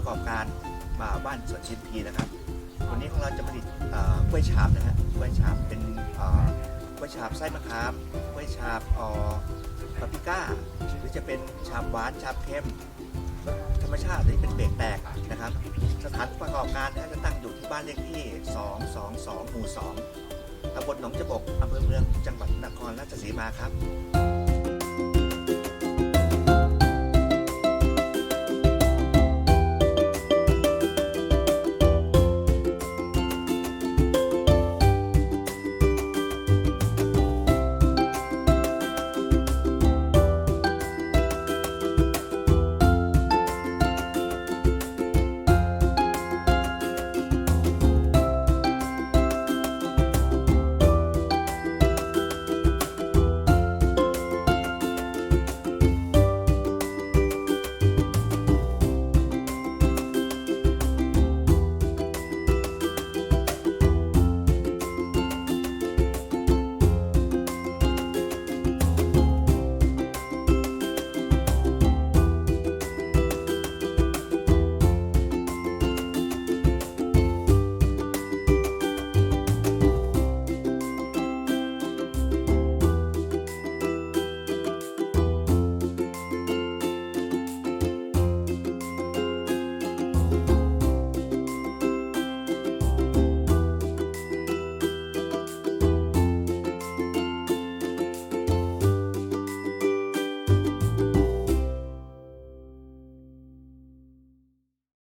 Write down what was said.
ประกอบมาบ้านสวนชิมพีนะครับ วันนี้ของเราจะผลิตกล้วยฉาบนะฮะกล้วยฉาบเป็นกล้วยฉาบไส้มะขามกล้วยฉาบออปาปริก้า หรือจะเป็นฉาบหวานฉาบเค็มธรรมชาติหรือเป็นเบรกแตกนะครับ สถานประกอบการนะจะตั้งอยู่ที่บ้านเลขที่ 222 หมู่ 2ตำบลหนองจบกอำเภอเมืองจังหวัดนครราชสีมาครับ